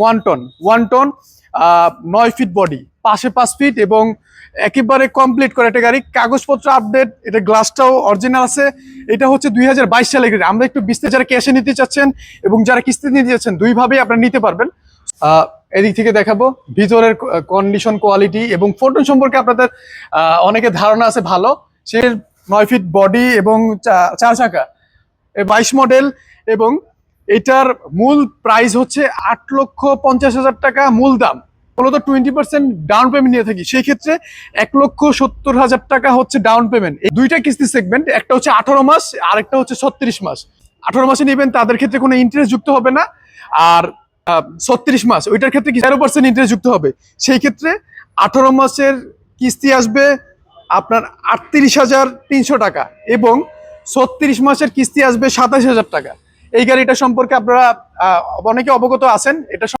One ton one ton নয় feet body পাশে পাঁচ ফিট এবং একেবারে কমপ্লিট করে একটা গাড়ি। কাগজপত্র আপডেট এটা গ্লাসটাও অরিজিনাল আছে। এটা হচ্ছে দুই হাজার বাইশ সালের গাড়ি। আমরা একটু বিস্তারিত যারা ক্যাশে নিতে চাচ্ছেন এবং যারা কিস্তি নিতে চাচ্ছেন দুইভাবেই আপনারা নিতে পারবেন। এদিক থেকে দেখাবো। ভিতরের কন্ডিশন কোয়ালিটি এবং ফোটন সম্পর্কে আপনাদের আহ, অনেকের ধারণা আছে ভালো। সে নয় ফিট বডি এবং চার চাকা। বাইশ মডেল এবং এটার মূল প্রাইস হচ্ছে আট লক্ষ পঞ্চাশ হাজার টাকা মূল দাম। মূলত টোয়েন্টি পার্সেন্ট ডাউন পেমেন্ট নিয়ে থাকি। সেই ক্ষেত্রে এক লক্ষ সত্তর হাজার টাকা হচ্ছে ডাউন পেমেন্ট এই দুইটা কিস্তি সেগমেন্ট একটা হচ্ছে আঠারো মাস, আরেকটা হচ্ছে ছত্রিশ মাস। আঠারো মাসে নেবেন, তাদের ক্ষেত্রে কোনো ইন্টারেস্ট যুক্ত হবে না। আর ছত্রিশ মাস, ওইটার ক্ষেত্রে তেরো পার্সেন্ট ইন্টারেস্ট যুক্ত হবে? সেই ক্ষেত্রে আঠারো মাসের কিস্তি আসবে আপনার আটত্রিশ হাজার তিনশো টাকা এবং ছত্রিশ মাসের কিস্তি আসবে সাতাশ হাজার টাকা। এই গাড়িটা সম্পর্কে আপনারা অনেকে অবগত আছেন এটা